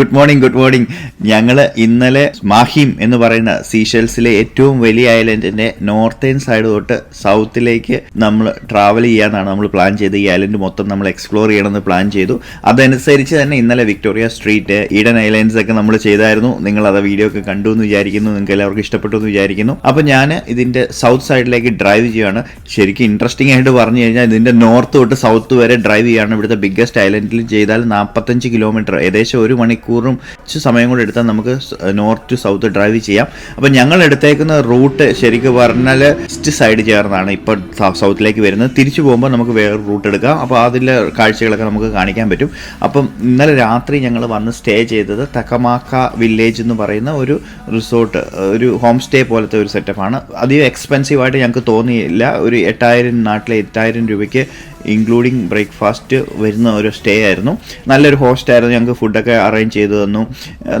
Good morning good morning. ഞങ്ങൾ ഇന്നലെ മാഹിം എന്ന് പറയുന്ന സീഷെൽസിലെ ഏറ്റവും വലിയ ഐലൻഡിന്റെ നോർത്തേൺ സൈഡ് തൊട്ട് സൗത്തിലേക്ക് നമ്മൾ ട്രാവൽ ചെയ്യാന്നാണ് നമ്മൾ പ്ലാൻ ചെയ്ത് ഈ ഐലൻഡ് മൊത്തം നമ്മൾ എക്സ്പ്ലോർ ചെയ്യണമെന്ന് പ്ലാൻ ചെയ്തു. അതനുസരിച്ച് തന്നെ ഇന്നലെ വിക്ടോറിയ സ്ട്രീറ്റ് ഈഡൻ ഐലൻഡ്സ് ഒക്കെ നമ്മൾ ചെയ്തായിരുന്നു. നിങ്ങൾ അത് വീഡിയോ ഒക്കെ കണ്ടു എന്ന് വിചാരിക്കുന്നു. നിങ്ങൾക്ക് എല്ലാവർക്കും ഇഷ്ടപ്പെട്ടു എന്ന് വിചാരിക്കുന്നു. അപ്പോൾ ഞാൻ ഇതിന്റെ സൗത്ത് സൈഡിലേക്ക് ഡ്രൈവ് ചെയ്യുകയാണ് ശരിക്കും ഇൻട്രസ്റ്റിംഗ് ആയിട്ട് പറഞ്ഞു കഴിഞ്ഞാൽ ഇതിന്റെ നോർത്ത് തൊട്ട് സൗത്ത് വരെ ഡ്രൈവ് ചെയ്യുകയാണ് ഇവിടുത്തെ ബിഗ്ഗസ്റ്റ് ഐലൻഡിൽ ചെയ്താൽ നാൽപ്പത്തഞ്ച് കിലോമീറ്റർ ഏകദേശം ഒരു മണിക്കൂറും സമയം കൂടെ എടുത്താൽ നമുക്ക് നോർത്ത് ടു സൗത്ത് ഡ്രൈവ് ചെയ്യാം. അപ്പം ഞങ്ങൾ എടുത്തേക്കുന്ന റൂട്ട് ശരിക്കും പറഞ്ഞാൽ ഈസ്റ്റ് സൈഡ് ചേർന്നാണ് ഇപ്പോൾ സൗത്തിലേക്ക് വരുന്നത്. തിരിച്ചു പോകുമ്പോൾ നമുക്ക് വേറെ റൂട്ട് എടുക്കാം. അപ്പോൾ അതിലെ കാഴ്ചകളൊക്കെ നമുക്ക് കാണിക്കാൻ പറ്റും. അപ്പം ഇന്നലെ രാത്രി ഞങ്ങൾ വന്ന് സ്റ്റേ ചെയ്തത് തക്കമാക്ക വില്ലേജ് എന്ന് പറയുന്ന ഒരു റിസോർട്ട് ഒരു ഹോം സ്റ്റേ പോലത്തെ ഒരു സെറ്റപ്പാണ്. അധികം എക്സ്പെൻസീവ് ആയിട്ട് ഞങ്ങൾക്ക് തോന്നിയില്ല. ഒരു എട്ടായിരം നാട്ടിലെ എട്ടായിരം രൂപയ്ക്ക് ഇൻക്ലൂഡിങ് ബ്രേക്ക്ഫാസ്റ്റ് വരുന്ന ഒരു സ്റ്റേ ആയിരുന്നു. നല്ലൊരു ഹോസ്റ്റ് ആയിരുന്നു ഞങ്ങൾക്ക് ഫുഡൊക്കെ അറേഞ്ച് ചെയ്തു തന്നു.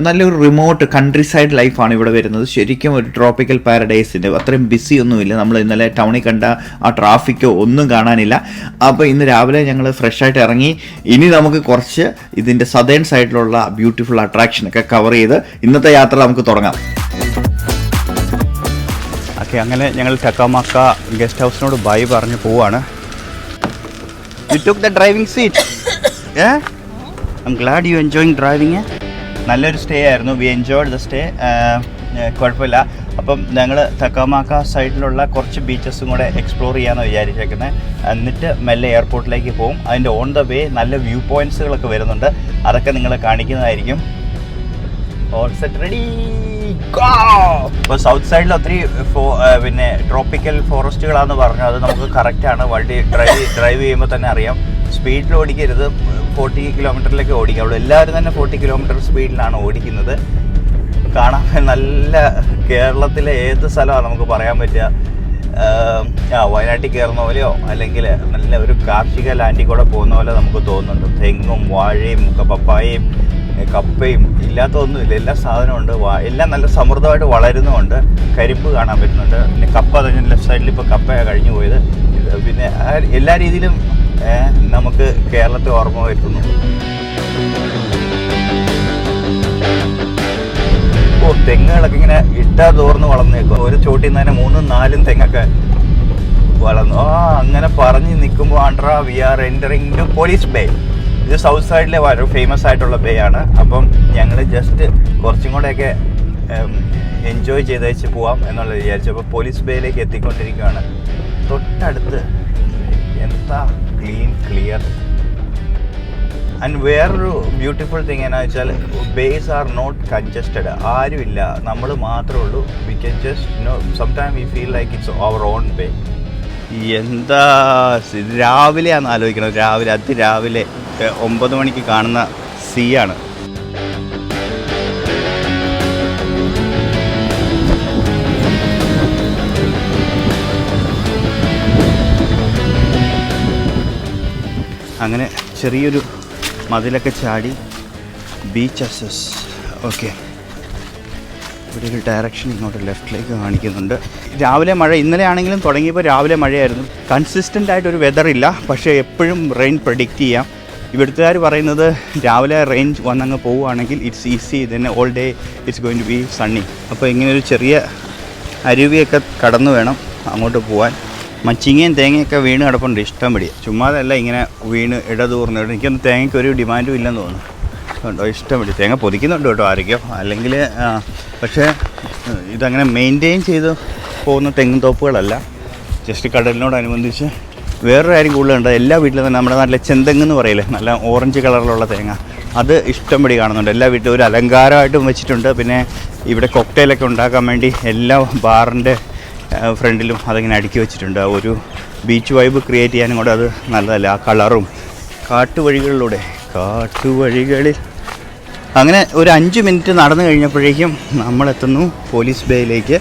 നല്ലൊരു റിമോട്ട് കൺട്രി സൈഡ് ലൈഫാണ് ഇവിടെ വരുന്നത്. ശരിക്കും ഒരു ട്രോപ്പിക്കൽ പാരഡൈസിന്റെ അത്രയും ബിസി ഒന്നുമില്ല. നമ്മൾ ഇന്നലെ ടൗണിൽ കണ്ട ആ ട്രാഫിക്കോ ഒന്നും കാണാനില്ല. അപ്പോൾ ഇന്ന് രാവിലെ ഞങ്ങൾ ഫ്രഷ് ആയിട്ട് ഇറങ്ങി. ഇനി നമുക്ക് കുറച്ച് ഇതിന്റെ സദേൺ സൈഡിലുള്ള ബ്യൂട്ടിഫുൾ അട്രാക്ഷനൊക്കെ കവർ ചെയ്ത് ഇന്നത്തെ യാത്ര നമുക്ക് തുടങ്ങാം. ഓക്കെ അങ്ങനെ ഞങ്ങൾ ചക്കാമക്ക ഗസ്റ്റ് ഹൗസിനോട് ബൈ പറഞ്ഞ് പോവാണ്. You took the driving seat uh I'm glad you enjoying driving നല്ലൊരു സ്റ്റേ ആയിരുന്നു. വി എൻജോയ്ഡ് ദ സ്റ്റേ കുഴപ്പമില്ല. അപ്പം ഞങ്ങൾ തക്കാമാക്ക സൈഡിലുള്ള കുറച്ച് ബീച്ചസും കൂടെ എക്സ്പ്ലോർ ചെയ്യാമെന്ന് വിചാരിച്ചേക്കുന്നത് എന്നിട്ട് മെല്ലെ എയർപോർട്ടിലേക്ക് പോകും അതിന്റെ ഓൺ ദ വേ നല്ല വ്യൂ പോയിന്റ്സുകളൊക്കെ വരുന്നുണ്ട്. അതൊക്കെ നിങ്ങളെ കാണിക്കുന്നതായിരിക്കും. ഓൾ സെറ്റ് റെഡി ഇപ്പോൾ സൗത്ത് സൈഡിൽ ഒത്തിരി പിന്നെ ട്രോപ്പിക്കൽ ഫോറസ്റ്റുകളാണെന്ന് പറഞ്ഞു. അത് നമുക്ക് കറക്റ്റാണ് വണ്ടി ഡ്രൈവ് ഡ്രൈവ് ചെയ്യുമ്പോൾ തന്നെ അറിയാം. സ്പീഡിൽ ഓടിക്കരുത്. ഫോർട്ടി കിലോമീറ്ററിലേക്ക് ഓടിക്കാവുള്ളൂ എല്ലാവരും തന്നെ ഫോർട്ടി കിലോമീറ്റർ സ്പീഡിലാണ് ഓടിക്കുന്നത്. കാണാൻ നല്ല കേരളത്തിലെ ഏത് സ്ഥലമാണ് നമുക്ക് പറയാൻ പറ്റുക? ആം, വയനാട്ടിൽ കയറുന്ന പോലെയോ? അല്ലെങ്കിൽ നല്ല ഒരു കാർഷിക ലാൻഡിൽ കൂടെ പോകുന്ന പോലെ നമുക്ക് തോന്നുന്നുണ്ട്. തെങ്ങും വാഴയും ഒക്കെ പപ്പായയും കപ്പയും ഇല്ലാത്ത ഒന്നുമില്ല എല്ലാ സാധനവും ഉണ്ട്. എല്ലാം നല്ല സമൃദ്ധമായിട്ട് വളരുന്നുമുണ്ട്. കരിമ്പ് കാണാൻ പറ്റുന്നുണ്ട്. പിന്നെ കപ്പ ലെഫ്റ്റ് സൈഡിൽ ഇപ്പോൾ കപ്പയാണ് കഴിഞ്ഞു പോയത്. പിന്നെ എല്ലാ രീതിയിലും നമുക്ക് കേരളത്തെ ഓർമ്മ വരുത്തുന്നു. ഓ തെങ്ങുകളൊക്കെ ഇങ്ങനെ ഇട്ടാ തോർന്ന് വളർന്നു നിൽക്കും ഒരു ചോട്ടിൽ നിന്ന് തന്നെ മൂന്നും നാലും തെങ്ങൊക്കെ വളർന്നു. ആ അങ്ങനെ പറഞ്ഞ് നിൽക്കുമ്പോൾ ആണ്ട്രാ we are entering to police bay ഇത് സൗത്ത് സൈഡിലെ വളരെ ഫേമസ് ആയിട്ടുള്ള ബേ ആണ്. അപ്പം ഞങ്ങൾ ജസ്റ്റ് കുറച്ചും കൂടെയൊക്കെ എൻജോയ് ചെയ്ത് വെച്ച് പോവാം എന്നുള്ളത് വിചാരിച്ചു. അപ്പോൾ പോലീസ് ബേയിലേക്ക് എത്തിക്കൊണ്ടിരിക്കുകയാണ്. തൊട്ടടുത്ത് എന്താ ക്ലീൻ ക്ലിയർ ആൻഡ് വേറൊരു ബ്യൂട്ടിഫുൾ തിങ് എന്നാ വെച്ചാൽ ബേസ് ആർ നോട്ട് കൺജസ്റ്റഡ് ആരുമില്ല. നമ്മൾ മാത്രമേ ഉള്ളൂ. We can just no some time we feel like it's our own bay എന്താ രാവിലെയാണെന്ന് ആലോചിക്കണം. രാവിലെ അതിരാവിലെ. ഒമ്പത് മണിക്ക് കാണുന്ന സീ ആണ് അങ്ങനെ ചെറിയൊരു മതിലൊക്കെ ചാടി ബീച്ച് അസസ് ഓക്കെ ഇവിടെ ഒരു ഡയറക്ഷൻ ഇങ്ങോട്ട് ലെഫ്റ്റിലേക്ക് കാണിക്കുന്നുണ്ട്. രാവിലെ മഴ ഇന്നലെ ആണെങ്കിലും തുടങ്ങിയപ്പോൾ രാവിലെ മഴയായിരുന്നു. കൺസിസ്റ്റന്റ് ആയിട്ടൊരു വെതറില്ല പക്ഷേ എപ്പോഴും റെയിൻ പ്രഡിക്റ്റ് ചെയ്യാം. ഇവിടുത്തുകാർ പറയുന്നത് രാവിലെ റേഞ്ച് വന്നങ്ങ് പോവുകയാണെങ്കിൽ ഇറ്റ്സ് ഈസി തന്നെ all day it's going to be sunny അപ്പോൾ ഇങ്ങനെ ഒരു ചെറിയ അരുവിയൊക്കെ കടന്നു വേണം അങ്ങോട്ട് പോകാൻ മച്ചിങ്ങയും തേങ്ങയൊക്കെ വീണ് കിടപ്പുണ്ട് ഇഷ്ടം പിടി. ചുമ്മാതല്ല ഇങ്ങനെ വീണ് ഇടതൂർന്ന് എനിക്കൊന്നും തേങ്ങയ്ക്ക് ഒരു ഡിമാൻഡും ഇല്ലെന്ന് തോന്നുന്നു. ഉണ്ടോ ഇഷ്ടം പിടി. തേങ്ങ പൊതിക്കുന്നുണ്ട് കേട്ടോ ആരൊക്കെയോ അല്ലെങ്കിൽ പക്ഷേ ഇതങ്ങനെ മെയിന്റെയിൻ ചെയ്ത് പോകുന്ന തെങ്ങും തോപ്പുകളല്ല. ജസ്റ്റ് കടലിനോടനുബന്ധിച്ച് വേറൊരു കാര്യം കൂടുതലുണ്ട്. എല്ലാ വീട്ടിലും തന്നെ നമ്മുടെ നാട്ടിലെ ചെന്തെങ്ങ് എന്ന് പറയില്ലേ? നല്ല ഓറഞ്ച് കളറിലുള്ള തേങ്ങ. അത് ഇഷ്ടംപടി കാണുന്നുണ്ട്. എല്ലാ വീട്ടിലും ഒരു അലങ്കാരമായിട്ടും വെച്ചിട്ടുണ്ട്. പിന്നെ ഇവിടെ കൊക്ടെയിലൊക്കെ ഉണ്ടാക്കാൻ വേണ്ടി എല്ലാ ബാറിന്റെ ഫ്രണ്ടിലും അതിങ്ങനെ അടുക്കി വെച്ചിട്ടുണ്ട്. ഒരു ബീച്ച് വൈബ് ക്രിയേറ്റ് ചെയ്യാനും കൂടെ അത് നല്ലതല്ല? ആ കളറും കാട്ടുവഴികളിലൂടെ കാട്ടുവഴികളിൽ. അങ്ങനെ ഒരു അഞ്ച് മിനിറ്റ് നടന്നു കഴിഞ്ഞപ്പോഴേക്കും നമ്മളെത്തുന്നു പോലീസ് ബേയിലേക്ക്.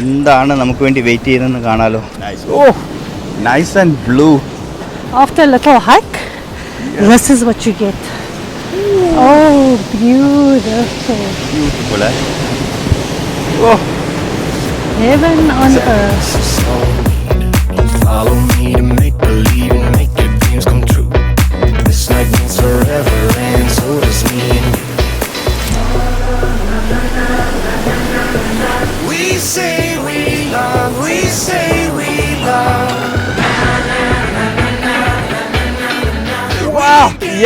എന്താണ് നമുക്ക് വേണ്ടി വെയിറ്റ് ചെയ്യുന്നതെന്ന് കാണാമല്ലോ ഓ! nice and blue. After a little hike, yeah. this is what you get. Oh, beautiful. Beautiful, eh? Oh. Heaven on earth.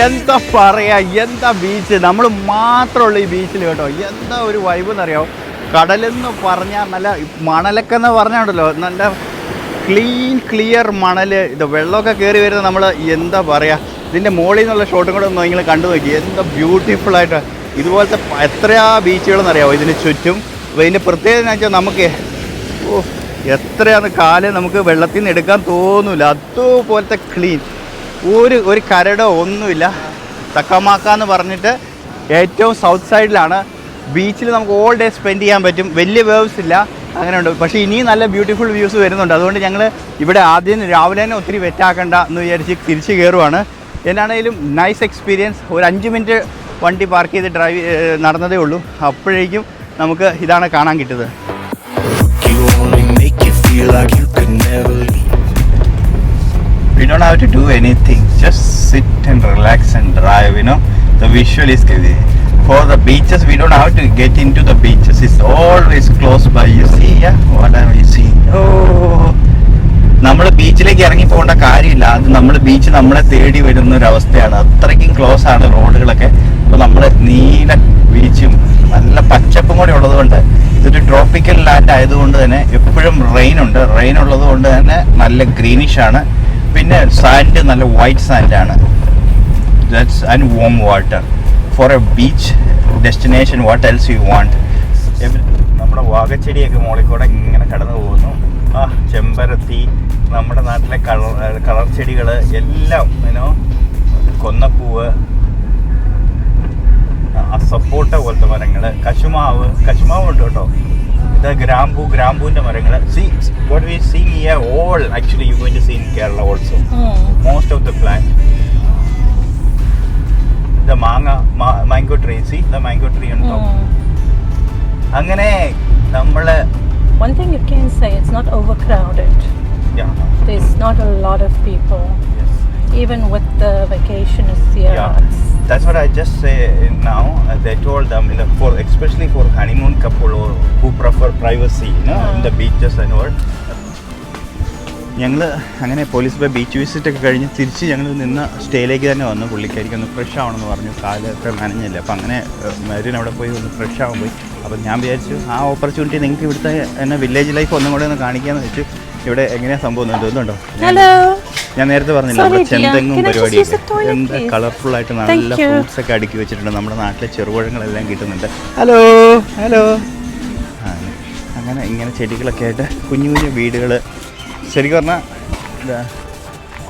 എന്താ പറയാ എന്താ ബീച്ച് നമ്മൾ മാത്രമുള്ള ഈ ബീച്ചിൽ കേട്ടോ. എന്താ ഒരു വൈബ് എന്നറിയാമോ കടലെന്ന് പറഞ്ഞാൽ നല്ല മണലൊക്കെ എന്ന് പറഞ്ഞാണ്ടല്ലോ. നല്ല ക്ലീൻ ക്ലിയർ മണൽ ഇത് വെള്ളമൊക്കെ കയറി വരുന്നത് നമ്മൾ എന്താ പറയുക ഇതിന്റെ മുകളിൽ നിന്നുള്ള ഷോട്ടും കൂടെ ഒന്ന് നിങ്ങൾ കണ്ടു നോക്കി. എന്താ ബ്യൂട്ടിഫുൾ ആയിട്ട്. ഇതുപോലത്തെ എത്രയാ ബീച്ചുകളെന്ന് അറിയാമോ ഇതിന് ചുറ്റും. അപ്പോൾ ഇതിന്റെ പ്രത്യേകത എന്ന് വെച്ചാൽ നമുക്ക് ഓ എത്രയാണ് കാൽ നമുക്ക് വെള്ളത്തിൽ നിന്ന് എടുക്കാൻ തോന്നില്ല അതുപോലത്തെ ക്ലീൻ ഒരു ഒരു കരടോ ഒന്നുമില്ല. തക്കമാക്ക എന്ന് പറഞ്ഞിട്ട് ഏറ്റവും സൗത്ത് സൈഡിലാണ് ബീച്ചിൽ നമുക്ക് ഓൾ ഡേ സ്പെൻഡ് ചെയ്യാൻ പറ്റും. വലിയ വേവ്സ് ഇല്ല. അങ്ങനെയുണ്ട്. പക്ഷേ ഇനിയും നല്ല ബ്യൂട്ടിഫുൾ വ്യൂസ് വരുന്നുണ്ട്. അതുകൊണ്ട് ഞങ്ങൾ ഇവിടെ ആദ്യം രാവിലെ തന്നെ ഒത്തിരി വെറ്റാക്കണ്ട എന്ന് വിചാരിച്ച് തിരിച്ച് കയറുവാണ് എന്നാണേലും നൈസ് എക്സ്പീരിയൻസ് ഒരു അഞ്ച് മിനിറ്റ് വണ്ടി പാർക്ക് ചെയ്ത് ഡ്രൈവ് നടന്നതേ ഉള്ളൂ. അപ്പോഴേക്കും നമുക്ക് ഇതാണ് കാണാൻ കിട്ടിയത് we don't have to do anything. Just sit and relax and drive you know. The visual is for the beaches we don't have to get into the beaches. It's always close by. You see yeah what are I seeing oh. നമ്മൾ ബീച്ചിലേക്ക് ഇറങ്ങി പോകേണ്ട കാര്യമില്ല. അത് നമ്മൾ beach നമ്മളെ തേടി വരുന്ന ഒരു അവസ്ഥയാണ്. അത്രയ്ക്കും ക്ലോസ് ആണ് റോഡുകളൊക്കെ. അപ്പോൾ നമ്മൾ നീല ബീച്ചും നല്ല പച്ചപ്പും കൂടെ ഉള്ളതുകൊണ്ട് ഇതൊരു ട്രോപ്പിക്കൽ ലാൻഡ് ആയതുകൊണ്ട് തന്നെ എപ്പോഴും റെയിൻ ഉണ്ട്. റെയിൻ ഉള്ളത് കൊണ്ട് തന്നെ നല്ല ഗ്രീനിഷ് ആണ്. പിന്നെ സാൻഡ് നല്ല വൈറ്റ് സാൻഡ് ആണ്. That's and warm water for a beach destination what else you want നമ്മുടെ വാഗച്ചെടിയൊക്കെ മുകളിൽ കൂടെ ഇങ്ങനെ കടന്നു പോകുന്നു. ആ ചെമ്പരത്തി നമ്മുടെ നാട്ടിലെ കളർ കളർ ചെടികൾ എല്ലാം ഇനോ കൊന്നപ്പൂവ് സപ്പോട്ട പോലത്തെ മരങ്ങൾ കശുമാവ് കശുമാവ് ഉണ്ട് കേട്ടോ. ഇത് ഗ്രാമ്പൂ ഗ്രാമ്പൂവിന്റെ മരങ്ങൾ see what we see here all actually you goin to see in Kerala also most of the plant. The manga, ma- mango tree, see the mango tree അങ്ങനെ നമ്മൾ One thing you can say, it's not overcrowded. yeah, There's not a lot of people. yes, Even with the vacation vacationists here. yeah. That's what I just say now. Uh, they told them, you know, for especially for honeymoon couple or who prefer privacy, you know, in the beaches and all. ഞങ്ങൾ അങ്ങനെ police by beach visit ഒക്കെ കഴിഞ്ഞ് തിരിച്ച് ഞങ്ങൾ നിന്ന സ്റ്റേയിലേക്ക് തന്നെ വന്നു പുള്ളിക്കാരിക്ക് ഒന്ന് ഫ്രഷ് ആവണമെന്ന് പറഞ്ഞു കാലൊക്കെ നനഞ്ഞില്ല അപ്പം അങ്ങനെ മരുന്ന് അവിടെ പോയി ഒന്ന് ഫ്രഷ് ആവാൻ പോയി അപ്പം ഞാൻ വിചാരിച്ചു ആ ഓപ്പർച്യൂണിറ്റി നിങ്ങൾക്ക് ഇവിടുത്തെ എന്നെ വില്ലേജ് ലൈഫ് ഒന്നും കൂടെ ഒന്ന് കാണിക്കാമെന്ന് വെച്ചു ഇവിടെ എങ്ങനെയാ സംഭവം തോന്നുന്നുണ്ടോ? ഞാൻ- ഞാൻ നേരത്തെ പറഞ്ഞില്ല നമ്മുടെ. ചെന്തെങ്ങും പരിപാടി പരിപാടിയൊക്കെ toilet, കളർഫുൾ ആയിട്ട് നല്ല. ഫ്രൂട്ട്സ് ഒക്കെ അടുക്കി വെച്ചിട്ടുണ്ട്. നമ്മുടെ നാട്ടിലെ ചെറുപഴങ്ങളെല്ലാം കിട്ടുന്നുണ്ട്. ഹലോ ഹലോ അങ്ങനെ ഇങ്ങനെ ചെടികളൊക്കെ ആയിട്ട് കുഞ്ഞു കുഞ്ഞു വീടുകൾ ശരിക്കും പറഞ്ഞാൽ എന്താ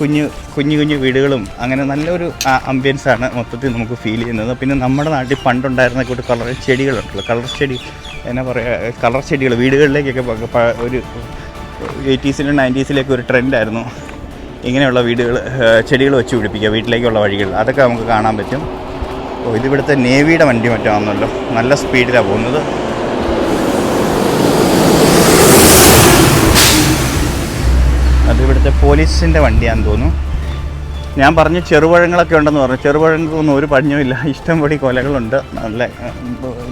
കുഞ്ഞു കുഞ്ഞു കുഞ്ഞു വീടുകളും അങ്ങനെ നല്ലൊരു അംബിയൻസ് ആണ് മൊത്തത്തിൽ നമുക്ക് ഫീൽ ചെയ്യുന്നത്. പിന്നെ നമ്മുടെ നാട്ടിൽ പണ്ടുണ്ടായിരുന്ന കൂട്ട് കളർ ചെടികളുണ്ടല്ലോ. കളർ ചെടി എന്നാ പറയുക കളർ ചെടികൾ വീടുകളിലേക്കൊക്കെ ഒരു എയ്റ്റീസിലും നയന്റീസിലേക്ക് ഒരു ട്രെൻഡായിരുന്നു. ഇങ്ങനെയുള്ള വീടുകൾ ചെടികൾ വെച്ച് പിടിപ്പിക്കുക വീട്ടിലേക്കുള്ള വഴികൾ അതൊക്കെ നമുക്ക് കാണാൻ പറ്റും. ഓ ഇതിവിടുത്തെ നേവിയുടെ വണ്ടി മറ്റാണെന്നല്ലോ. നല്ല സ്പീഡിലാണ് പോകുന്നത്. അത് ഇവിടുത്തെ പോലീസിന്റെ വണ്ടിയാണെന്ന് തോന്നുന്നു. ഞാൻ പറഞ്ഞു ചെറുപഴങ്ങളൊക്കെ ഉണ്ടെന്ന് പറഞ്ഞു. ചെറുപഴങ്ങൾക്കൊന്നും ഒരു പഞ്ഞുമില്ല. ഇഷ്ടംപടി കൊലകളുണ്ട്. നല്ല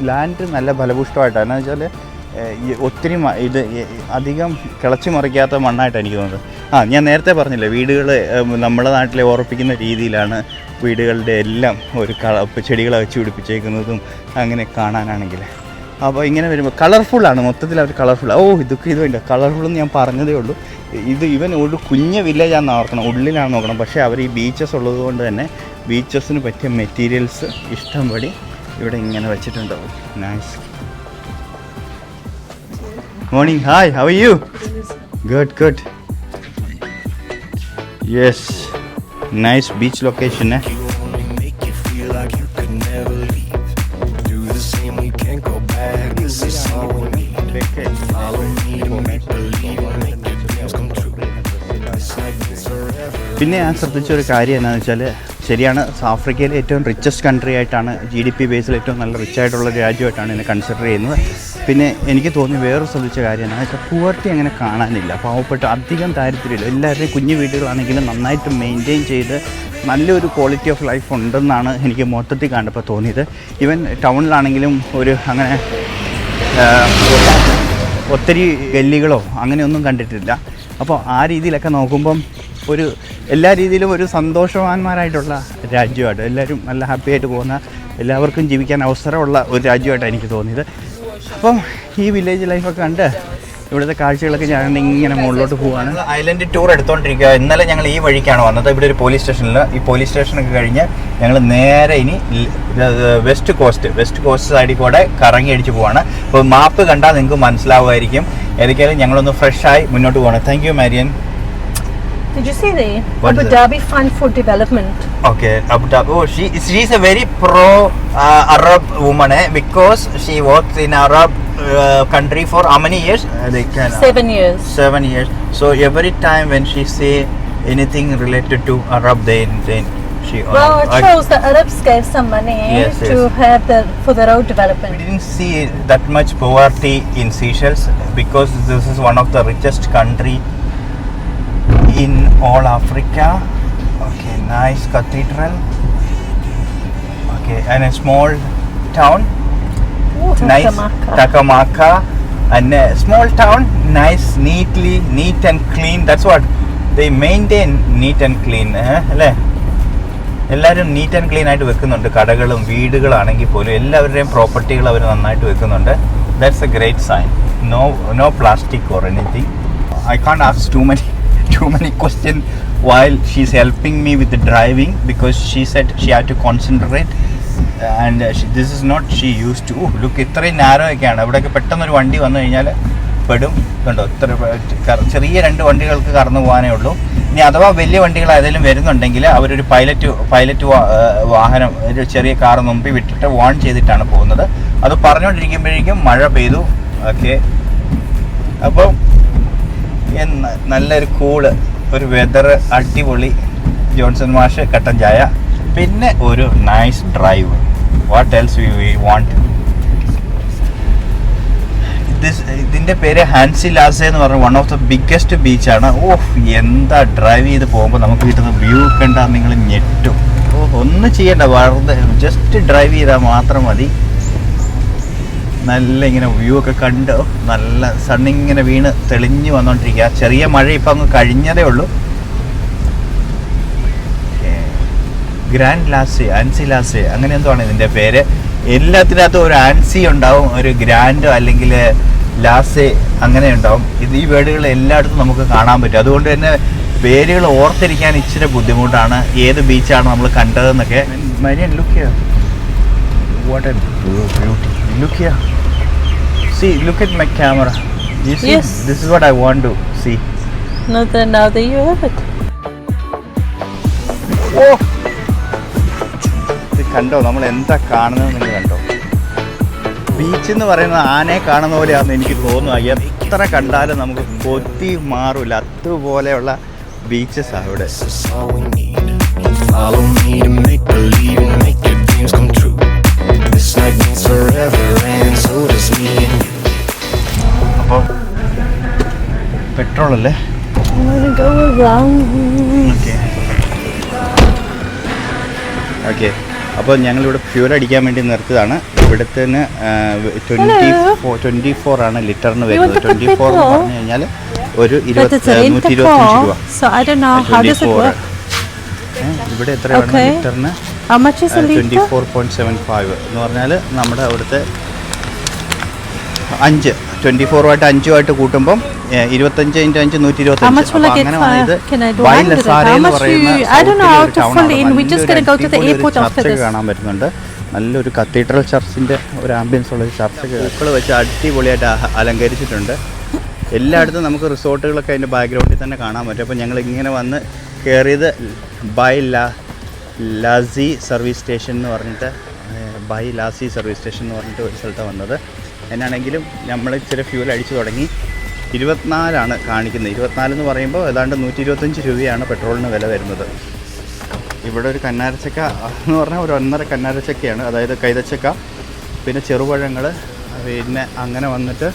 ലാൻഡ് നല്ല ഫലപുഷ്ടമായിട്ടാണ് എന്നു വെച്ചാൽ ഒത്തിരി ഇത് അധികം കിളച്ചു മറിക്കാത്ത മണ്ണായിട്ട് എനിക്ക് തോന്നുന്നത്. ആ ഞാൻ നേരത്തെ പറഞ്ഞില്ലേ വീടുകൾ നമ്മുടെ നാട്ടിലെ ഓർപ്പിക്കുന്ന രീതിയിലാണ് വീടുകളുടെ എല്ലാം ഒരു കള ചെടികളെ വെച്ച് പിടിപ്പിച്ചേക്കുന്നതും അങ്ങനെ കാണാനാണെങ്കിൽ അപ്പോൾ ഇങ്ങനെ വരുമ്പോൾ കളർഫുള്ളാണ് മൊത്തത്തിൽ അവർ കളർഫുൾ ഓ ഇതൊക്കെ ഇത് വേണ്ട കളർഫുൾ എന്ന് ഞാൻ പറഞ്ഞതേ ഉള്ളൂ. ഇത് ഇവൻ ഒരു കുഞ്ഞ വില്ലേജാണെന്ന് ഓർക്കണം ഉള്ളിലാണ് നോക്കണം പക്ഷേ അവർ ഈ ബീച്ചസ് ഉള്ളത് കൊണ്ട് തന്നെ ബീച്ചസിന് പറ്റിയ മെറ്റീരിയൽസ് ഇഷ്ടംപടി ഇവിടെ ഇങ്ങനെ വെച്ചിട്ടുണ്ടാവും. Nice morning hi how you good good yes nice beach location പിന്നെ ഞാൻ ശ്രദ്ധിച്ച ഒരു കാര്യം എന്താണെന്ന് വെച്ചാൽ ശരിയാണ് ആഫ്രിക്കയിലെ ഏറ്റവും റിച്ചസ്റ്റ് കൺട്രി ആയിട്ടാണ് ജി ഡി പി ബേസിൽ ഏറ്റവും നല്ല റിച്ചായിട്ടുള്ള രാജ്യമായിട്ടാണ് ഇതിനെ കൺസിഡർ ചെയ്യുന്നത്. പിന്നെ എനിക്ക് തോന്നി വേറെ ശ്രദ്ധിച്ച കാര്യം എന്താണെന്ന് വെച്ചാൽ അങ്ങനെ കാണാനില്ല. പാവപ്പെട്ട അധികം ദാരിദ്ര്യമില്ല. എല്ലാവരുടെയും കുഞ്ഞു വീടുകളാണെങ്കിലും നന്നായിട്ട് മെയിന്റെയിൻ ചെയ്ത് നല്ലൊരു ക്വാളിറ്റി ഓഫ് ലൈഫ് ഉണ്ടെന്നാണ് എനിക്ക് മൊത്തത്തിൽ കണ്ടപ്പോൾ തോന്നിയത്. ഈവൻ ടൗണിലാണെങ്കിലും ഒരു അങ്ങനെ ഒത്തിരി ഗല്ലികളോ അങ്ങനെയൊന്നും കണ്ടിട്ടില്ല. അപ്പോൾ ആ രീതിയിലൊക്കെ നോക്കുമ്പം ഒരു എല്ലാ രീതിയിലും ഒരു സന്തോഷവാന്മാരായിട്ടുള്ള രാജ്യമാണ് എല്ലാവരും നല്ല ഹാപ്പി ആയിട്ട് പോകുന്ന എല്ലാവർക്കും ജീവിക്കാൻ അവസരമുള്ള ഒരു രാജ്യമായിട്ടാണ് എനിക്ക് തോന്നിയത്. അപ്പം ഈ വില്ലേജ് ലൈഫൊക്കെ കണ്ട് ഇവിടുത്തെ കാഴ്ചകളൊക്കെ ഞാൻ ഇങ്ങനെ മുകളിലോട്ട് പോവാണ്. ഐലൻഡ് ടൂർ എടുത്തോണ്ടിരിക്കുക ഇന്നലെ ഞങ്ങൾ ഈ വഴിക്കാണ് വന്നത്. ഇവിടെ ഒരു പോലീസ് സ്റ്റേഷനിൽ ഈ പോലീസ് സ്റ്റേഷനൊക്കെ കഴിഞ്ഞ് ഞങ്ങൾ നേരെ ഇനി വെസ്റ്റ് കോസ്റ്റ് വെസ്റ്റ് കോസ്റ്റ് സൈഡിൽ കൂടെ കറങ്ങി അടിച്ച് പോവാണ്. അപ്പോൾ മാപ്പ് കണ്ടാൽ നിങ്ങൾക്ക് മനസ്സിലാവുമായിരിക്കും. ഏതൊക്കെയായാലും ഞങ്ങളൊന്ന് ഫ്രഷായി മുന്നോട്ട് പോകണം thank you Marian Did you see there? What Abu? Dhabi Fund for Development. Okay, Abu Dhabi. Oh, she she's a very pro uh, Arab woman eh? because she worked in Arab uh, country for how many years? Uh, they can, Seven years. Seven years. So every time when she say anything related to Arab, then then she. uh, Well, it shows the Arabs gave some money Yes, to yes. have the for the road development. We didn't see that much poverty in Seychelles because this is one of the richest country in all Africa. Okay, nice cathedral. Okay, and a small town, Ooh, nice Takamaka. Takamaka, and a small town, nice, neatly, neat and clean. That's what they maintain, neat and clean. Eh? അല്ലേ എല്ലാവരും neat and clean ആയിട്ട് വെക്കുന്നുണ്ട് കടകളും വീടുകളാണെങ്കിൽ പോലും എല്ലാവരുടെയും പ്രോപ്പർട്ടികൾ അവർ നന്നായിട്ട് വെക്കുന്നുണ്ട് that's a great sign no no plastic or anything I can ask too many too many question while she's helping me with driving because she said she have to concentrate and this is not she used to look ഇത്രയും narrow ഒക്കെയാണ്. ഇവിടെയൊക്കെ പെട്ടെന്നൊരു വണ്ടി വന്നു കഴിഞ്ഞാൽ പെടും. കണ്ടോ? ഇത്ര ചെറിയ രണ്ട് വണ്ടികൾക്ക് കടന്നു പോകാനേ ഉള്ളൂ. ഇനി അഥവാ വലിയ വണ്ടികൾ ഏതെങ്കിലും വരുന്നുണ്ടെങ്കിൽ അവരൊരു പൈലറ്റ് പൈലറ്റ് വാഹനം ഒരു ചെറിയ കാർ മുമ്പിൽ വിട്ടിട്ട് വാൺ ചെയ്തിട്ടാണ് പോകുന്നത്. അത് പറഞ്ഞുകൊണ്ടിരിക്കുമ്പോഴേക്കും മഴ പെയ്തു. ഓക്കെ. അപ്പം എന്ന് നല്ലൊരു കൂൾ ഒരു വെതർ അടിപൊളി ജോൺസൺ മാഷ് കട്ടൻ ചായ പിന്നെ ഒരു nice drive what else we we want ഇതിന്റെ പേര് ഹാൻസി ലാസെ എന്ന് പറഞ്ഞ വൺ ഓഫ് ദ ബിഗ്ഗസ്റ്റ് ബീച്ചാണ് ഓഹ് എന്താ ഡ്രൈവ് ചെയ്ത് പോകുമ്പോൾ നമുക്ക് കിട്ടുന്ന വ്യൂ കണ്ടാൽ നിങ്ങൾ ഞെട്ടും. ഓ ഒന്നും ചെയ്യണ്ട വെറുതെ ജസ്റ്റ് ഡ്രൈവ് ചെയ്താൽ മാത്രം മതി. നല്ല ഇങ്ങനെ വ്യൂ ഒക്കെ കണ്ട് നല്ല സണ്ണിങ്ങനെ വീണ് തെളിഞ്ഞു വന്നുകൊണ്ടിരിക്കുക ചെറിയ മഴ ഇപ്പം അങ്ങ് കഴിഞ്ഞതേ ഉള്ളൂ. ഗ്രാൻഡ് ലാസെ ആൻസി ലാസെ അങ്ങനെ എന്തോ ആണ് ഇതിന്റെ പേര്. എല്ലാത്തിനകത്തും ഒരു ആൻസി ഉണ്ടാവും ഒരു ഗ്രാൻഡ് അല്ലെങ്കിൽ ലാസെ അങ്ങനെ ഉണ്ടാവും. ഇത് ഈ വേർഡുകൾ എല്ലായിടത്തും നമുക്ക് കാണാൻ പറ്റും. അതുകൊണ്ട് തന്നെ പേരുകൾ ഓർത്തിരിക്കാൻ ഇച്ചിരി ബുദ്ധിമുട്ടാണ്. ഏത് ബീച്ചാണ് നമ്മൾ കണ്ടതെന്നൊക്കെ. Marian look what a beauty look here. See, look at my camera. You see, Yes. this is what I want to see. No, then now that you have it. Oh! ഇത് കണ്ടോ നമ്മൾ എന്താ കാണുന്നത് നിങ്ങൾ കണ്ടോ ബീച്ച് എന്ന് പറയുന്നത് ആനയെ കാണുന്ന പോലെയാണെന്ന് എനിക്ക് തോന്നുക എത്ര കണ്ടാലും നമുക്ക് കൊത്തി മാറൂല അതുപോലെയുള്ള beaches need. Follow me to make believe and make your dreams come true. അല്ലേ. ഓക്കെ അപ്പോൾ ഞങ്ങളിവിടെ ഫ്യൂൽ അടിക്കാൻ വേണ്ടി നിർത്തിയതാണ്. ഇവിടുത്തെ ട്വന്റി ഫോർ ട്വന്റി ഫോർ ആണ് ലിറ്ററിന് വരുന്നത്. ട്വന്റി ഫോർ എന്ന്? പറഞ്ഞു കഴിഞ്ഞാൽ ഒരു ഇരുപത്തി നൂറ്റി ഇരുപത്തഞ്ച് രൂപ. Car, so I don't know how does it 24. work. ഏ, ഇവിടെ എത്രയാണ്. ലിറ്ററിന്? Twenty four point seven five എന്ന് പറഞ്ഞാൽ നമ്മുടെ അവിടുത്തെ അഞ്ച്. ട്വന്റി ഫോറുമായിട്ട് അഞ്ചുമായിട്ട് കൂട്ടുമ്പം ഇരുപത്തഞ്ച് ഇന്റു അഞ്ച് നൂറ്റി this. കാണാൻ പറ്റുന്നുണ്ട്. നല്ലൊരു കത്തീഡ്രൽ ചർച്ചിന്റെ ഒരു ആംബിയൻസ് ഉള്ള ഒരു ചർച്ചൊക്കെ പൂക്കൾ വെച്ച് അടിപൊളിയായിട്ട് അലങ്കരിച്ചിട്ടുണ്ട്. എല്ലായിടത്തും നമുക്ക് റിസോർട്ടുകളൊക്കെ അതിന്റെ ബാക്ക്ഗ്രൗണ്ടിൽ തന്നെ കാണാൻ പറ്റും. അപ്പോൾ ഞങ്ങൾ ഇങ്ങനെ വന്ന് കയറിയത് ബൈ ലാ ലാസി സർവീസ് സ്റ്റേഷൻ എന്ന് പറഞ്ഞിട്ട് ബൈ ലാസി സർവീസ് സ്റ്റേഷൻ എന്ന് പറഞ്ഞിട്ട് ഒരു സ്ഥലത്താണ് വന്നത്. എന്നാണെങ്കിലും നമ്മൾ ഇച്ചിരി ഫ്യൂൽ അടിച്ചു തുടങ്ങി. ഇരുപത്തിനാലാണ് കാണിക്കുന്നത്. ഇരുപത്തിനാല് എന്ന് പറയുമ്പോൾ ഏതാണ്ട് നൂറ്റി ഇരുപത്തഞ്ച് രൂപയാണ് പെട്രോളിന് വില വരുന്നത്. ഇവിടെ ഒരു കന്നാരച്ചക്ക എന്ന് പറഞ്ഞാൽ ഒരു ഒന്നര കന്നാരച്ചക്കയാണ്. അതായത് കൈതച്ചക്ക പിന്നെ ചെറുപഴങ്ങൾ പിന്നെ അങ്ങനെ വന്നിട്ട്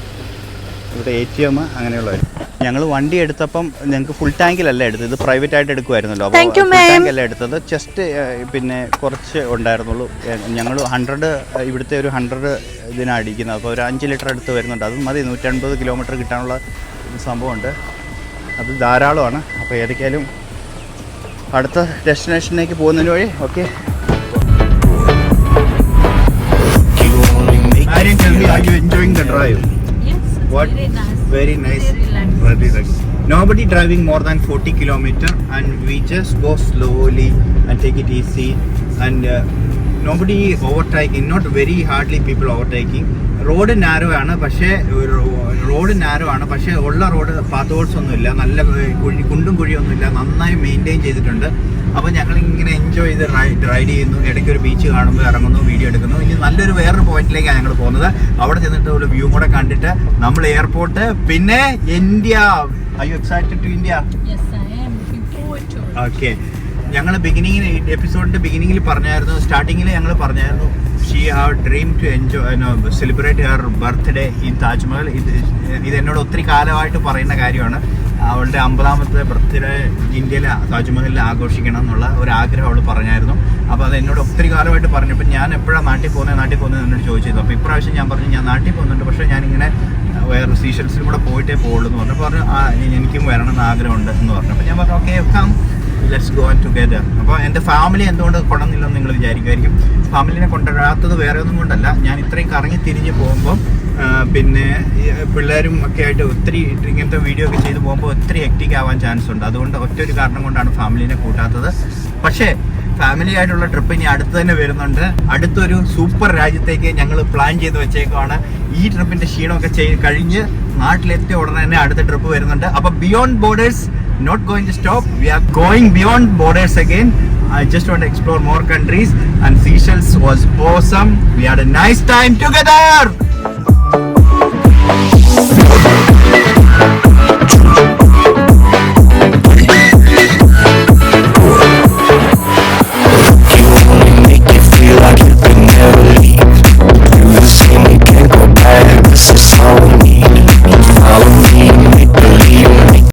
ഇവിടെ എ ടി എം അങ്ങനെയുള്ളത് ഞങ്ങൾ വണ്ടി എടുത്തപ്പം ഞങ്ങൾക്ക് ഫുൾ ടാങ്കിലല്ല എടുത്തത്? ഇത് പ്രൈവറ്റ് ആയിട്ട് എടുക്കുമായിരുന്നല്ലോ അപ്പോൾ you, ഫുൾ ma'am. ടാങ്ക് അല്ല എടുത്തത്? ജസ്റ്റ് പിന്നെ കുറച്ച് ഉണ്ടായിരുന്നുള്ളൂ. ഞങ്ങൾ ഹൺഡ്രഡ് ഇവിടുത്തെ ഒരു ഹൺഡ്രഡ് ഇതിനാണ് അടിക്കുന്നത്. അപ്പോൾ ഒരു അഞ്ച് ലിറ്റർ എടുത്ത് വരുന്നുണ്ട്. അത് മതി നൂറ്റൻപത് കിലോമീറ്റർ കിട്ടാനുള്ള സംഭവമുണ്ട്. അത് ധാരാളമാണ്. അപ്പോൾ ഏതൊക്കെയാലും അടുത്ത ഡെസ്റ്റിനേഷനിലേക്ക് പോകുന്നതിന് വഴി okay enjoying the drive? What? very nice. Very nice. Very relaxed. Very relaxed. Nobody driving more than 40 kilometer and we just go slowly and take it easy and uh, nobody overtaking, not very hardly people overtaking. Road narrow ആണ് പക്ഷേ road narrow ആണ് പക്ഷേ ഉള്ള road path holes ഒന്നുമില്ല നല്ല കുഴി കുണ്ടും കുഴിയൊന്നുമില്ല നന്നായി മെയിന്റെയിൻ ചെയ്തിട്ടുണ്ട് അപ്പോൾ ഞങ്ങൾ ഇങ്ങനെ എൻജോയ് ചെയ്ത് റൈഡ് റൈഡ് ചെയ്യുന്നു. ഇടയ്ക്ക് ഒരു ബീച്ച് കാണുമ്പോൾ ഇറങ്ങുന്നു വീഡിയോ എടുക്കുന്നു. ഇനി നല്ലൊരു വേറൊരു പോയിന്റിലേക്കാണ് ഞങ്ങൾ പോകുന്നത്. അവിടെ ചെന്നിട്ട് ഒരു വ്യൂ കൂടെ കണ്ടിട്ട് നമ്മൾ എയർപോർട്ട് പിന്നെ India. I you excited to India. Okay ഞങ്ങൾ ബിഗിനിങ്ങിൽ എപ്പിസോഡിന്റെ ബിഗിനിങ്ങിൽ പറഞ്ഞായിരുന്നു. സ്റ്റാർട്ടിങ്ങിൽ ഞങ്ങൾ പറഞ്ഞായിരുന്നു she have dream to enjoy celebrate her birthday in Taj Mahal ഇത് ഇത് എന്നോട് ഒത്തിരി കാലമായിട്ട് പറയുന്ന കാര്യമാണ്. അവളുടെ അമ്പതാമത്തെ ബർത്ത്ഡേ ഇന്ത്യയിലെ താജ്മഹലിൽ ആഘോഷിക്കണം എന്നുള്ള ഒരു ആഗ്രഹം അവൾ പറഞ്ഞായിരുന്നു. അപ്പോൾ അത് എന്നോട് ഒത്തിരി കാലമായിട്ട് പറഞ്ഞു. അപ്പോൾ ഞാൻ എപ്പോഴാണ് നാട്ടിൽ പോകുന്നത് നാട്ടിൽ പോകുന്നത് എന്നോട് ചോദിച്ചിരുന്നു. അപ്പോൾ ഇപ്രാവശ്യം ഞാൻ പറഞ്ഞു ഞാൻ നാട്ടിൽ പോകുന്നുണ്ട്. പക്ഷേ ഞാനിങ്ങനെ വേറെ സീഷൻസിൽ കൂടെ പോയിട്ടേ പോകുള്ളൂ എന്ന് പറഞ്ഞു. പറഞ്ഞു എനിക്കും വരണം എന്ന് ആഗ്രഹമുണ്ട് എന്ന് പറഞ്ഞു. അപ്പോൾ ഞാൻ പറഞ്ഞു okay come let's go and together അപ്പോൾ എന്റെ ഫാമിലി എന്തുകൊണ്ട് കൊണ്ടുവന്നില്ലെന്ന് നിങ്ങൾ വിചാരിക്കുമായിരിക്കും ഫാമിലിനെ കൊണ്ടുവരാത്തത് വേറെ ഒന്നും കൊണ്ടല്ല. ഞാൻ ഇത്രയും കറങ്ങി തിരിഞ്ഞ് പോകുമ്പോൾ പിന്നെ പിള്ളേരും ഒക്കെ ആയിട്ട് ഒത്തിരി ഇങ്ങനത്തെ വീഡിയോ ഒക്കെ ചെയ്ത് പോകുമ്പോൾ ഒത്തിരി ഹെക്റ്റിക് ആവാൻ ചാൻസ് ഉണ്ട്. അതുകൊണ്ട് ഒറ്റ ഒരു കാരണം കൊണ്ടാണ് ഫാമിലിനെ കൂട്ടാത്തത്. പക്ഷേ ഫാമിലി ആയിട്ടുള്ള ട്രിപ്പ് ഇനി അടുത്ത് തന്നെ വരുന്നുണ്ട്. അടുത്തൊരു സൂപ്പർ രാജ്യത്തേക്ക് ഞങ്ങൾ പ്ലാൻ ചെയ്ത് വെച്ചേക്കുവാണ്. ഈ ട്രിപ്പിന്റെ ക്ഷീണമൊക്കെ ചെയ്ത് കഴിഞ്ഞ് നാട്ടിലെത്തിയ ഉടനെ തന്നെ അടുത്ത ട്രിപ്പ് വരുന്നുണ്ട്. അപ്പൊ beyond borders not going to stop we are going beyond borders again I just want explore more countries and Seychelles was awesome we had a nice time together Dios.